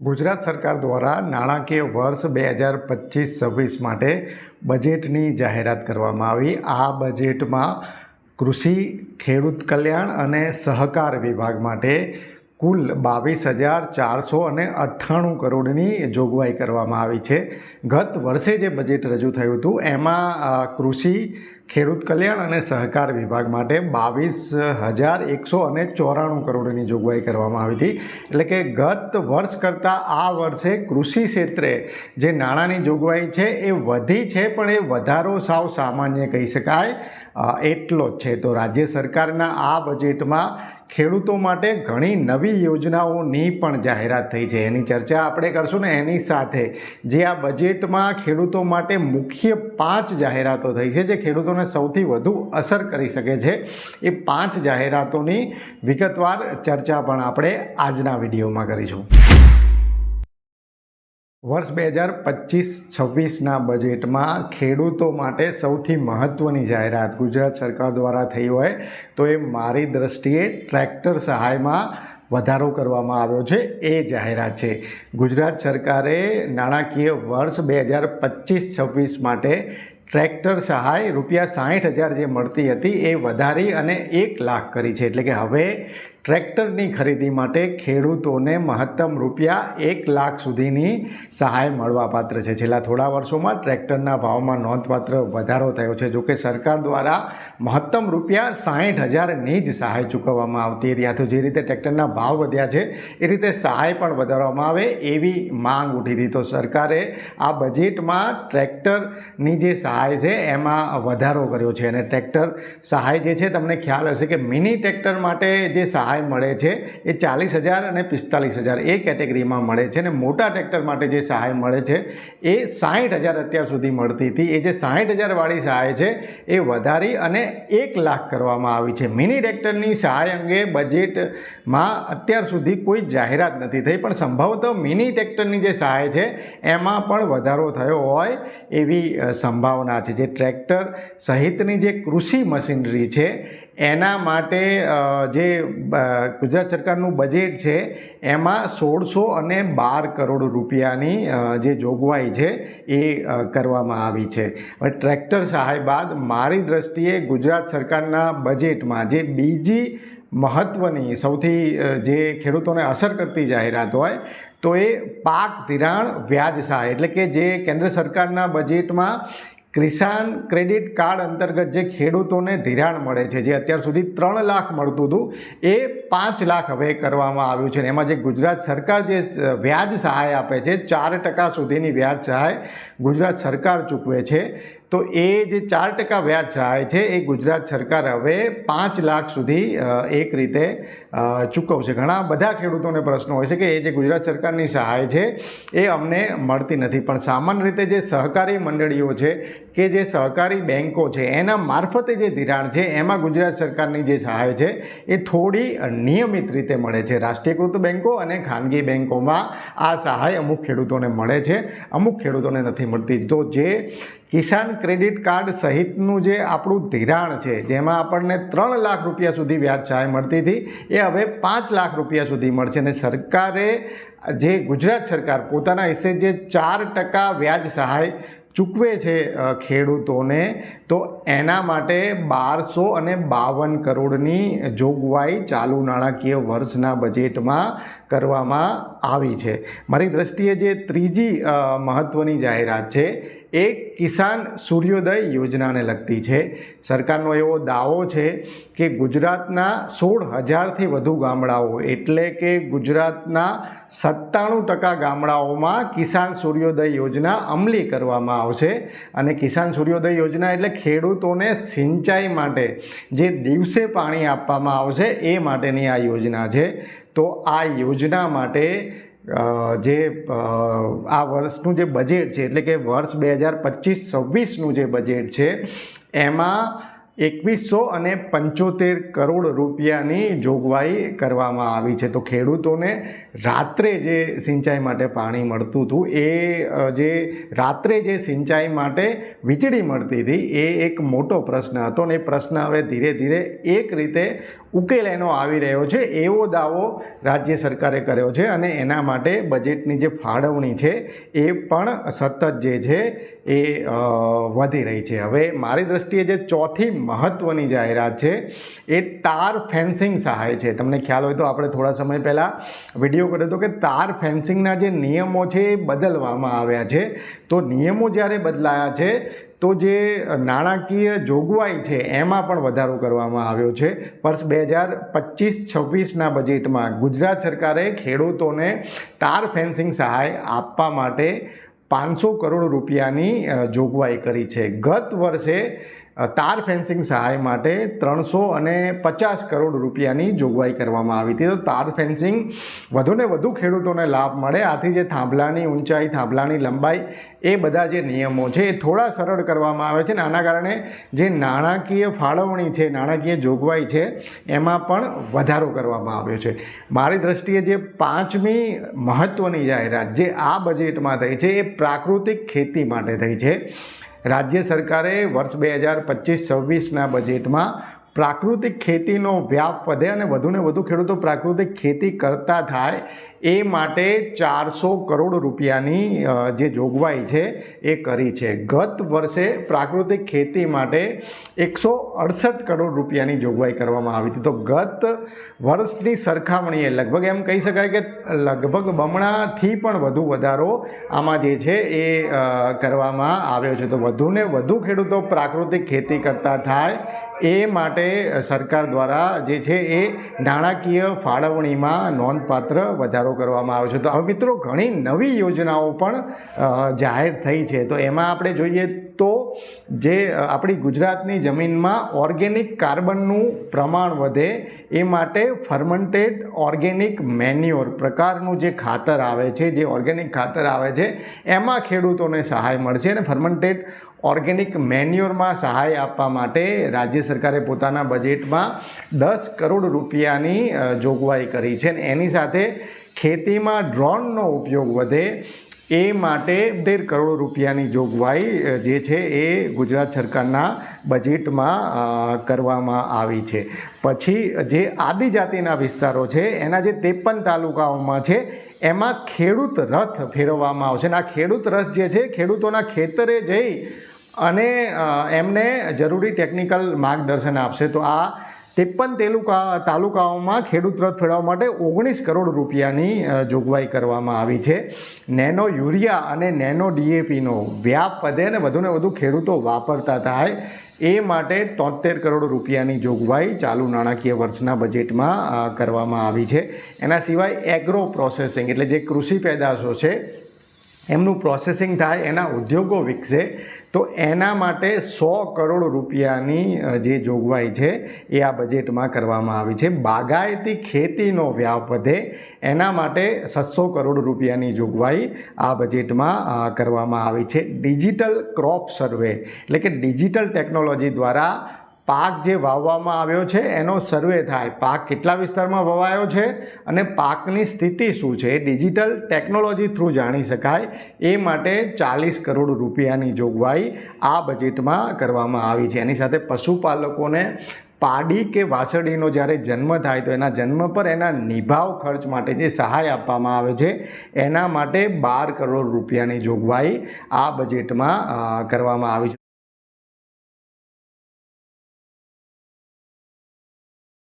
ગુજરાત સરકાર દ્વારા નાણાકીય વર્ષ બે હજાર પચીસ છવ્વીસ માટે બજેટની જાહેરાત કરવામાં આવી. આ બજેટમાં કૃષિ, ખેડૂત કલ્યાણ અને સહકાર વિભાગ માટે કુલ બાવીસ હજાર ચારસો અને અઠ્ઠાણું કરોડની જોગવાઈ કરવામાં આવી છે. ગત વર્ષે જે બજેટ રજૂ થયું હતું, એમાં કૃષિ, ખેડૂત કલ્યાણ અને સહકાર વિભાગ માટે બાવીસ હજાર એકસો અને ચોરાણું કરોડની જોગવાઈ કરવામાં આવી હતી. એટલે કે ગત વર્ષ કરતાં આ વર્ષે કૃષિ ક્ષેત્રે જે નાણાંની જોગવાઈ છે એ વધી છે, પણ એ વધારો સાવ સામાન્ય કહી શકાય એટલો જ છે. તો રાજ્ય સરકારના આ બજેટમાં ખેડૂતો માટે ઘણી નવી યોજનાઓની પણ જાહેરાત થઈ છે. એની ચર્ચા આપણે કરશું ને એની સાથે. જે આ બજેટમાં ખેડૂતો માટે મુખ્ય પાંચ જાહેરાતો થઈ છે, જે ખેડૂતોને સૌથી વધુ અસર કરી શકે છે, એ પાંચ જાહેરાતોની વિગતવાર ચર્ચા પણ આપણે આજના વિડીયોમાં કરીશું. વર્ષ બે હજાર પચીસ છવ્વીસના બજેટમાં ખેડૂતો માટે સૌથી મહત્ત્વની જાહેરાત ગુજરાત સરકાર દ્વારા થઈ હોય તો એ મારી દ્રષ્ટિએ ટ્રેક્ટર સહાયમાં વધારો કરવામાં આવ્યો છે. એ જાહેરાત છે. ગુજરાત સરકારે નાણાકીય વર્ષ બે હજાર પચીસ છવ્વીસ માટે ટ્રેક્ટર સહાય રૂપિયા સાહીઠ હજાર જે મળતી હતી એ વધારી અને એક લાખ કરી છે. એટલે કે હવે ટ્રેક્ટરની ખરીદી માટે ખેડૂતોને મહત્તમ રૂપિયા એક લાખ સુધીની સહાય મળવાપાત્ર છે. છેલ્લા થોડા વર્ષોમાં ટ્રેક્ટરના ભાવમાં નોંધપાત્ર વધારો થયો છે. જોકે સરકાર દ્વારા મહત્તમ રૂપિયા સાહીઠ હજારની જ સહાય ચૂકવવામાં આવતી હતી આથી જે રીતે ટ્રેક્ટરના ભાવ વધ્યા છે, એ રીતે સહાય પણ વધારવામાં આવે એવી માંગ ઉઠી હતી. તો સરકારે આ બજેટમાં ટ્રેક્ટરની જે સહાય છે, એમાં વધારો કર્યો છે. અને ટ્રેક્ટર સહાય જે છે, તમને ખ્યાલ હશે કે મિની ટ્રેક્ટર માટે જે સહાય મળે છે એ ચાલીસ હજાર અને પિસ્તાલીસ હજાર એ કેટેગરીમાં મળે છે અને મોટા ટ્રેક્ટર માટે જે સહાય મળે છે એ સાહીઠ હજાર અત્યાર સુધી મળતી હતી. એ જે સાહીઠ હજારવાળી સહાય છે એ વધારી અને એક લાખ કરવામાં આવી છે. મિની ટ્રેક્ટરની સહાય અંગે બજેટમાં અત્યાર સુધી કોઈ જાહેરાત નથી થઈ, પણ સંભવતઃ મિની ટ્રેક્ટરની જે સહાય છે એમાં પણ વધારો થયો હોય એવી સંભાવના છે. જે ટ્રેક્ટર સહિતની જે કૃષિ મશીનરી છે એના માટે જે ગુજરાત સરકારનું બજેટ છે, એમાં સોળસો અને બાર કરોડ રૂપિયાની જે જોગવાઈ છે એ કરવામાં આવી છે. હવે ટ્રેક્ટર સહાય બાદ મારી દ્રષ્ટિએ ગુજરાત સરકારના બજેટમાં જે બીજી મહત્ત્વની સૌથી જે ખેડૂતોને અસર કરતી જાહેરાત હોય, તો એ પાક ધિરાણ વ્યાજ સહાય, એટલે કે જે કેન્દ્ર સરકારના બજેટમાં કિસાન ક્રેડિટ કાર્ડ અંતર્ગત જે ખેડૂતોને ધિરાણ મળે છે, જે અત્યાર સુધી ત્રણ લાખ મળતું હતું, એ પાંચ લાખ હવે કરવામાં આવ્યું છે. એમાં જે ગુજરાત સરકાર જે વ્યાજ સહાય આપે છે, ચાર ટકા સુધીની વ્યાજ સહાય ગુજરાત સરકાર ચૂકવે છે. તો એ જે ચાર ટકા વ્યાજ સહાય છે એ ગુજરાત સરકાર હવે પાંચ લાખ સુધી એક રીતે ચૂકવશે. ઘણા બધા ખેડૂતોને પ્રશ્નો હોય છે કે એ જે ગુજરાત સરકારની સહાય છે એ અમને મળતી નથી. પણ સામાન્ય રીતે જે સહકારી મંડળીઓ છે કે જે સહકારી બેન્કો છે, એના મારફતે જે ધિરાણ છે, એમાં ગુજરાત સરકારની જે સહાય છે એ થોડી નિયમિત રીતે મળે છે. રાષ્ટ્રીયકૃત બેન્કો અને ખાનગી બેન્કોમાં આ સહાય અમુક ખેડૂતોને મળે છે, અમુક ખેડૂતોને નથી મળતી. તો જે કિસાન ક્રેડિટ કાર્ડ સહિતનું જે આપણું ધિરાણ છે, જેમાં આપણને ત્રણ લાખ રૂપિયા સુધી વ્યાજ સહાય મળતી હતી, એ હવે પાંચ લાખ રૂપિયા સુધી મળશે. અને સરકારે જે ગુજરાત સરકાર પોતાના હિસ્સે જે ચાર ટકા વ્યાજ સહાય ચૂકવે છે ખેડૂતોને, તો એના માટે બારસો અને બાવન કરોડની જોગવાઈ ચાલુ નાણાકીય વર્ષના બજેટમાં કરવામાં આવી છે. મારી દ્રષ્ટિએ જે ત્રીજી મહત્ત્વની જાહેરાત છે એ કિસાન સૂર્યોદય યોજનાને લગતી છે. સરકારનો એવો દાવો છે કે ગુજરાતના સોળ હજારથી વધુ ગામડાઓ એટલે કે ગુજરાતના સત્તાણું ટકા ગામડાઓમાં કિસાન સૂર્યોદય યોજના અમલી કરવામાં આવશે. અને કિસાન સૂર્યોદય યોજના એટલે ખેડૂતોને સિંચાઈ માટે જે દિવસે પાણી આપવામાં આવશે એ માટેની આ યોજના છે. તો આ યોજના માટે જે આ વર્ષનું જે બજેટ છે, એટલે કે વર્ષ બે હજાર પચીસ છવ્વીસનું જે બજેટ છે, એમાં એકવીસો અને પંચોતેર કરોડ રૂપિયાની જોગવાઈ કરવામાં આવી છે. તો ખેડૂતોને રાત્રે જે સિંચાઈ માટે પાણી મળતું હતું, એ જે રાત્રે જે સિંચાઈ માટે વીજળી મળતી હતી, એ એક મોટો પ્રશ્ન હતો ને એ પ્રશ્ન હવે ધીરે ધીરે એક રીતે ઉકેલ એનો આવી રહ્યો છે, એવો દાવો રાજ્ય સરકારે કર્યો છે અને એના માટે બજેટની જે ફાળવણી છે, એ પણ સતત જે છે, એ વધી રહી છે. હવે મારી દ્રષ્ટિએ જે ચોથી મહત્ત્વની જાહેરાત છે, એ તાર ફેન્સિંગ સહાય છે. તમને ખ્યાલ હોય તો આપણે થોડા સમય પહેલાં વીડિયો કર્યો હતો કે તાર ફેન્સિંગના જે નિયમો છે એ બદલવામાં આવ્યા છે. તો નિયમો જ્યારે બદલાયા છે તો જે નાણાકીય જોગવાઈ છે, એમાં પણ વધારો કરવામાં આવ્યો છે. વર્ષ બે હજાર પચીસ છવ્વીસના બજેટમાં ગુજરાત સરકારે ખેડૂતોને તાર ફેન્સિંગ સહાય આપવા માટે પાંચસો કરોડ રૂપિયાની જોગવાઈ કરી છે. ગત વર્ષે તાર ફેન્સિંગ સહાય માટે ત્રણસો અને પચાસ કરોડ રૂપિયાની જોગવાઈ કરવામાં આવી હતી. તો તાર ફેન્સિંગ વધુને વધુ ખેડૂતોને લાભ મળે. આથી જે થાંભલાની ઊંચાઈ, થાંભલાની લંબાઈ એ બધા જે નિયમો છે એ થોડા સરળ કરવામાં આવે છે ને આના કારણે જે નાણાકીય ફાળવણી છે, નાણાકીય જોગવાઈ છે એમાં પણ વધારો કરવામાં આવ્યો છે. મારી દ્રષ્ટિએ જે પાંચમી મહત્ત્વની જાહેરાત જે આ બજેટમાં થઈ છે એ પ્રાકૃતિક ખેતી માટે થઈ છે. રાજ્ય સરકારે વર્ષ બે હજાર પચીસ છવ્વીસના બજેટમાં પ્રાકૃતિક ખેતીનો વ્યાપ વધે અને વધુને વધુ ખેડૂતો પ્રાકૃતિક ખેતી કરતા થાય એ માટે ચારસો કરોડ રૂપિયાની જે જોગવાઈ છે એ કરી છે. ગત વર્ષે પ્રાકૃતિક ખેતી માટે એકસો અડસઠ કરોડ રૂપિયાની જોગવાઈ કરવામાં આવી હતી. તો ગત વર્ષની સરખામણીએ લગભગ એમ કહી શકાય કે લગભગ બમણાથી પણ વધુ વધારો આમાં જે છે એ કરવામાં આવ્યો છે. તો વધુને વધુ ખેડૂતો પ્રાકૃતિક ખેતી કરતા થાય એ માટે સરકાર દ્વારા જે છે એ નાણાકીય ફાળવણીમાં નોંધપાત્ર વધારો કરવામાં આવ્યો છે. તો હવે મિત્રો ઘણી નવી યોજનાઓ પણ જાહેર થઈ છે. તો એમાં આપણે જોઈએ તો જે આપણી ગુજરાતની જમીનમાં ઓર્ગેનિક કાર્બનનું પ્રમાણ વધે એ માટે ફર્મન્ટેડ ઓર્ગેનિક મેન્યોર પ્રકારનું જે ખાતર આવે છે, જે ઓર્ગેનિક ખાતર આવે છે, એમાં ખેડૂતોને સહાય મળશે અને ફર્મન્ટેડ ઓર્ગેનિક મેન્યોરમાં સહાય આપવા માટે રાજ્ય સરકારે પોતાના બજેટમાં દસ કરોડ રૂપિયાની જોગવાઈ કરી છે. અને એની સાથે ખેતીમાં ડ્રોનનો ઉપયોગ વધે એ માટે તેર કરોડ રૂપિયાની જોગવાઈ જે છે એ ગુજરાત સરકારના બજેટમાં કરવામાં આવી છે. પછી જે આદિજાતિના વિસ્તારો છે, એના જે ત્રેપન તાલુકાઓમાં છે, એમાં ખેડૂત રથ ફેરવવામાં આવશે. અને આ ખેડૂત રથ જે છે, ખેડૂતોના ખેતરે જઈ અને એમને જરૂરી ટેકનિકલ માર્ગદર્શન આપશે. તો આ ત્રેપન તેલુકા તાલુકાઓમાં ખેડૂત રથ ફેરવવા માટે ઓગણીસ કરોડ રૂપિયાની જોગવાઈ કરવામાં આવી છે. નેનો યુરિયા અને નેનો ડીએપીનો વ્યાપ વધે અને વધુને વધુ ખેડૂતો વાપરતા થાય. એ માટે તોતેર કરોડ રૂપિયાની જોગવાઈ ચાલુ નાણાકીય વર્ષના બજેટમાં કરવામાં આવી છે. એના સિવાય એગ્રો પ્રોસેસિંગ એટલે જે કૃષિ પેદાશો છે, એમનું પ્રોસેસિંગ થાય, એના ઉદ્યોગો વિકસે. તો એના માટે સો કરોડ રૂપિયાની જે જોગવાઈ છે, એ આ બજેટમાં કરવામાં આવી છે. બાગાયતી ખેતીનો વ્યાપ વધે એના માટે સાતસો કરોડ રૂપિયાની જોગવાઈ આ બજેટમાં કરવામાં આવી છે. ડિજિટલ ક્રોપ સર્વે, એટલે કે ડિજિટલ ટેકનોલોજી દ્વારા પાક જે વાવવામાં આવ્યો છે, એનો સર્વે થાય. પાક કેટલા વિસ્તારમાં વવાયો છે અને પાકની સ્થિતિ શું છે? એ ડિજિટલ ટેકનોલોજી થ્રુ જાણી શકાય. એ માટે ચાલીસ કરોડ રૂપિયાની જોગવાઈ આ બજેટમાં કરવામાં આવી છે. એની સાથે પશુપાલકોને પાડી કે વાસળીનો જ્યારે જન્મ થાય તો એના જન્મ પર એના નિભાવ ખર્ચ માટે જે સહાય આપવામાં આવે છે, એના માટે બાર કરોડ રૂપિયાની જોગવાઈ આ બજેટમાં કરવામાં આવી છે.